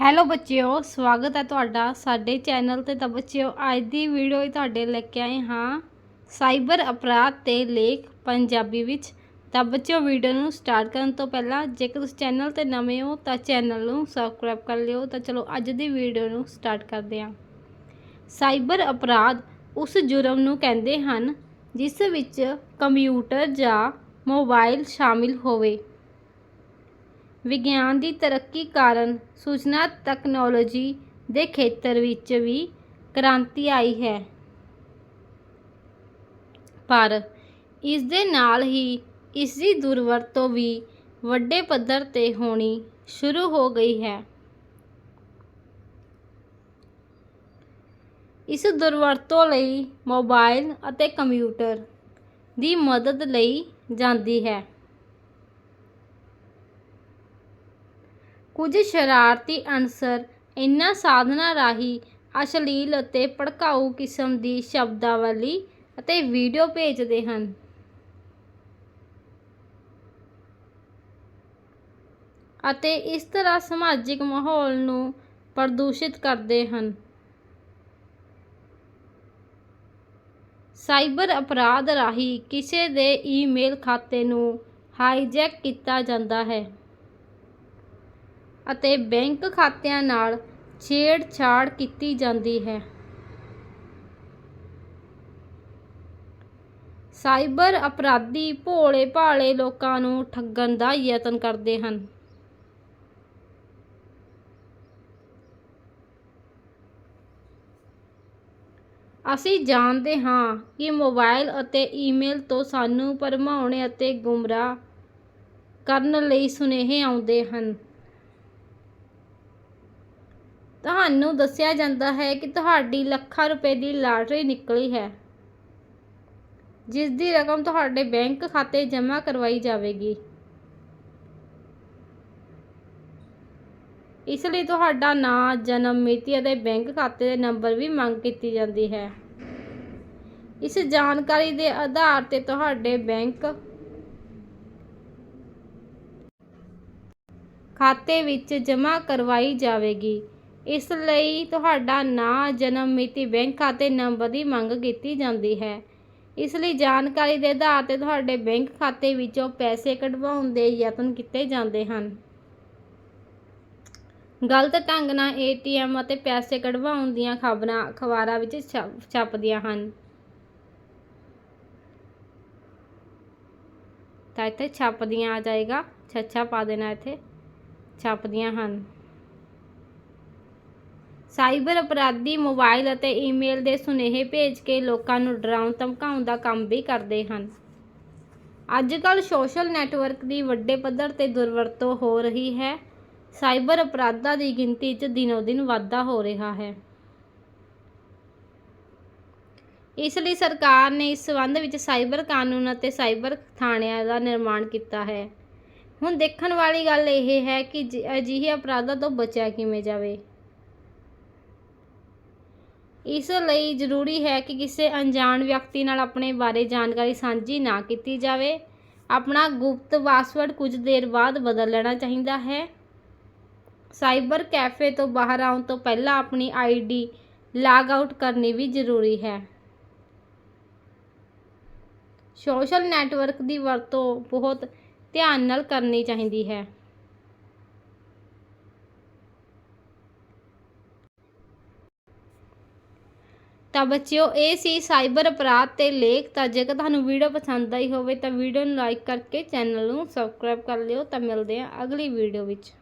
Hello ਬੱਚਿਓ, ਸਵਾਗਤ ਹੈ ਤੁਹਾਡਾ ਸਾਡੇ ਚੈਨਲ ਤੇ ਤਾਂ ਬੱਚਿਓ, ਅੱਜ ਦੀ ਵੀਡੀਓ ਹੀ ਤੁਹਾਡੇ ਲੈ ਕੇ ਆਏ ਹਾਂ ਸਾਈਬਰ ਅਪਰਾਧ ਤੇ ਲੇਖ ਪੰਜਾਬੀ ਵਿੱਚ। ਤਾਂ ਬੱਚਿਓ ਵੀਡੀਓ ਨੂੰ ਸਟਾਰਟ ਕਰਨ ਤੋਂ ਪਹਿਲਾਂ ਜੇਕਰ ਤੁਸੀਂ ਚੈਨਲ ਤੇ ਨਵੇਂ ਹੋ ਤਾਂ ਚੈਨਲ ਨੂੰ ਸਬਸਕ੍ਰਾਈਬ ਕਰ ਲਿਓ। ਤਾਂ ਚਲੋ ਅੱਜ ਦੀ ਵੀਡੀਓ ਨੂੰ ਸਟਾਰਟ ਕਰਦੇ ਹਾਂ। ਸਾਈਬਰ ਅਪਰਾਧ ਉਸ ਜੁਰਮ ਨੂੰ ਕਹਿੰਦੇ ਹਨ ਜਿਸ ਵਿੱਚ ਕੰਪਿਊਟਰ ਜਾਂ ਮੋਬਾਈਲ ਸ਼ਾਮਿਲ ਹੋਵੇ। ਵਿਗਿਆਨ ਦੀ ਤਰੱਕੀ ਕਾਰਨ ਸੂਚਨਾ ਤਕਨੋਲੋਜੀ ਦੇ ਖੇਤਰ ਵਿੱਚ ਵੀ ਕ੍ਰਾਂਤੀ ਆਈ ਹੈ। ਪਰ ਇਸ ਦੇ ਨਾਲ ਹੀ ਇਸ ਦੀ ਦੁਰਵਰਤੋਂ ਵੀ ਵੱਡੇ ਪੱਧਰ ਤੇ ਹੋਣੀ ਸ਼ੁਰੂ ਹੋ ਗਈ ਹੈ। ਇਸ ਦੁਰਵਰਤੋਂ ਲਈ ਮੋਬਾਈਲ ਅਤੇ ਕੰਪਿਊਟਰ ਦੀ ਮਦਦ ਲਈ ਜਾਂਦੀ ਹੈ। ਕੁਝ ਸ਼ਰਾਰਤੀ ਅਨਸਰ ਇਨ੍ਹਾਂ ਸਾਧਨਾਂ ਰਾਹੀਂ ਅਸ਼ਲੀਲ ਅਤੇ ਭੜਕਾਊ ਕਿਸਮ ਦੀ ਸ਼ਬਦਾਵਲੀ ਅਤੇ ਵੀਡੀਓ ਭੇਜਦੇ ਹਨ। ਅਤੇ ਇਸ ਤਰ੍ਹਾਂ ਸਮਾਜਿਕ ਮਾਹੌਲ ਨੂੰ ਪ੍ਰਦੂਸ਼ਿਤ ਕਰਦੇ ਹਨ। ਸਾਈਬਰ ਅਪਰਾਧ ਰਾਹੀਂ ਕਿਸੇ ਦੇ ਈਮੇਲ ਖਾਤੇ ਨੂੰ ਹਾਈਜੈਕ ਕੀਤਾ ਜਾਂਦਾ ਹੈ। ਅਤੇ ਬੈਂਕ ਖਾਤਿਆਂ ਨਾਲ ਛੇੜਛਾੜ ਕੀਤੀ ਜਾਂਦੀ ਹੈ। ਸਾਈਬਰ ਅਪਰਾਧੀ ਭੋਲੇ ਭਾਲੇ ਲੋਕਾਂ ਨੂੰ ਠੱਗਣ ਦਾ ਯਤਨ ਕਰਦੇ ਹਨ। ਅਸੀਂ ਜਾਣਦੇ ਹਾਂ ਕਿ ਮੋਬਾਈਲ ਅਤੇ ਈਮੇਲ ਤੋਂ ਸਾਨੂੰ ਭਰਮਾਉਣ ਅਤੇ ਗੁੰਮਰਾਹ ਕਰਨ ਲਈ ਸੁਨੇਹੇ ਆਉਂਦੇ ਹਨ। ਤੁਹਾਨੂੰ ਦੱਸਿਆ ਜਾਂਦਾ ਹੈ ਕਿ ਤੁਹਾਡੀ ਲੱਖਾਂ ਰੁਪਏ ਦੀ ਲਾਟਰੀ ਨਿਕਲੀ ਹੈ ਜਿਸ ਦੀ ਰਕਮ ਤੁਹਾਡੇ ਬੈਂਕ ਖਾਤੇ ਜਮ੍ਹਾਂ ਕਰਵਾਈ ਜਾਵੇਗੀ। ਇਸ ਲਈ ਤੁਹਾਡਾ ਨਾਂ, ਜਨਮ ਮਿਤੀ ਅਤੇ ਬੈਂਕ ਖਾਤੇ ਦੇ ਨੰਬਰ ਵੀ ਮੰਗ ਕੀਤੀ ਜਾਂਦੀ ਹੈ। ਇਸ ਜਾਣਕਾਰੀ ਦੇ ਆਧਾਰ ਤੇ ਤੁਹਾਡੇ ਬੈਂਕ ਖਾਤੇ ਵਿੱਚ ਜਮ੍ਹਾਂ ਕਰਵਾਈ ਜਾਵੇਗੀ। ਇਸ ਲਈ ਤੁਹਾਡਾ ਨਾਂ, ਜਨਮ ਮਿਤੀ, ਬੈਂਕ ਖਾਤੇ ਨੰਬਰ ਦੀ ਮੰਗ ਕੀਤੀ ਜਾਂਦੀ ਹੈ। ਇਸ ਲਈ ਜਾਣਕਾਰੀ ਦੇ ਆਧਾਰ ਤੇ ਤੁਹਾਡੇ ਬੈਂਕ ਖਾਤੇ ਵਿੱਚੋਂ ਪੈਸੇ ਕਢਵਾਉਣ ਦੇ ਯਤਨ ਕੀਤੇ ਜਾਂਦੇ ਹਨ। ਗਲਤ ਢੰਗ ਨਾਲ ਏਟੀਐਮ ਅਤੇ ਪੈਸੇ ਕਢਵਾਉਣ ਦੀਆਂ ਖਬਰਾਂ, ਅਖਬਾਰਾਂ ਵਿੱਚ ਛਪ- ਛਪਦੀਆਂ ਹਨ। ਤਾਂ ਇੱਥੇ ਛਪਦੀਆਂ ਆ ਜਾਏਗਾ। ਛੱਛਾ ਪਾ ਦੇਣਾ ਇੱਥੇ। ਛਪਦੀਆਂ ਹਨ। ਸਾਈਬਰ ਅਪਰਾਧੀ ਮੋਬਾਈਲ ਅਤੇ ਈਮੇਲ ਦੇ ਸੁਨੇਹੇ ਭੇਜ ਕੇ ਲੋਕਾਂ ਨੂੰ ਡਰਾਉਣ, ਧਮਕਾਉਣ ਦਾ ਕੰਮ ਵੀ ਕਰਦੇ ਹਨ। ਅੱਜ ਕੱਲ੍ਹ ਸੋਸ਼ਲ ਨੈਟਵਰਕ ਦੀ ਵੱਡੇ ਪੱਧਰ ਤੇ ਦੁਰਵਰਤੋਂ ਹੋ ਰਹੀ ਹੈ। ਸਾਈਬਰ ਅਪਰਾਧਾਂ ਦੀ ਗਿਣਤੀ 'ਚ ਦਿਨੋ ਦਿਨ ਵਾਧਾ ਹੋ ਰਿਹਾ ਹੈ। ਇਸ ਲਈ ਸਰਕਾਰ ਨੇ ਇਸ ਸੰਬੰਧ ਵਿੱਚ ਸਾਈਬਰ ਕਾਨੂੰਨ ਅਤੇ ਸਾਈਬਰ ਥਾਣਿਆਂ ਦਾ ਨਿਰਮਾਣ ਕੀਤਾ ਹੈ। ਹੁਣ ਦੇਖਣ ਵਾਲੀ ਗੱਲ ਇਹ ਹੈ ਕਿ ਜ- ਅਜਿਹੇ ਅਪਰਾਧਾਂ ਤੋਂ ਬਚਿਆ ਕਿਵੇਂ ਜਾਵੇ। ਇਸ ਲਈ ਜ਼ਰੂਰੀ ਹੈ ਕਿ ਕਿਸੇ ਅਣਜਾਣ ਵਿਅਕਤੀ ਨਾਲ ਆਪਣੇ ਬਾਰੇ ਜਾਣਕਾਰੀ ਸਾਂਝੀ ਨਾ ਕੀਤੀ ਜਾਵੇ। ਆਪਣਾ ਗੁਪਤ ਪਾਸਵਰਡ ਕੁਝ ਦੇਰ ਬਾਅਦ ਬਦਲ ਲੈਣਾ ਚਾਹੀਦਾ ਹੈ। ਸਾਈਬਰ ਕੈਫੇ ਤੋਂ ਬਾਹਰ ਆਉਣ ਤੋਂ ਪਹਿਲਾਂ ਆਪਣੀ ਆਈਡੀ ਲੌਗ ਆਊਟ ਕਰਨੀ ਵੀ ਜ਼ਰੂਰੀ ਹੈ। ਸੋਸ਼ਲ ਨੈਟਵਰਕ ਦੀ ਵਰਤੋਂ ਬਹੁਤ ਧਿਆਨ ਨਾਲ ਕਰਨੀ ਚਾਹੀਦੀ ਹੈ। ਤਾਂ ਬੱਚਿਓ, ਇਹ ਸੀ ਸਾਈਬਰ ਅਪਰਾਧ ਤੇ ਲੇਖ। ਤਾਂ ਜੇਕਰ ਤੁਹਾਨੂੰ ਵੀਡੀਓ ਪਸੰਦ ਆਈ ਹੋਵੇ ਤਾਂ ਵੀਡੀਓ ਨੂੰ ਲਾਈਕ ਕਰਕੇ ਚੈਨਲ ਨੂੰ ਸਬਸਕ੍ਰਾਈਬ ਕਰ ਲਿਓ। ਤਾਂ ਮਿਲਦੇ ਹਾਂ ਅਗਲੀ ਵੀਡੀਓ ਵਿੱਚ।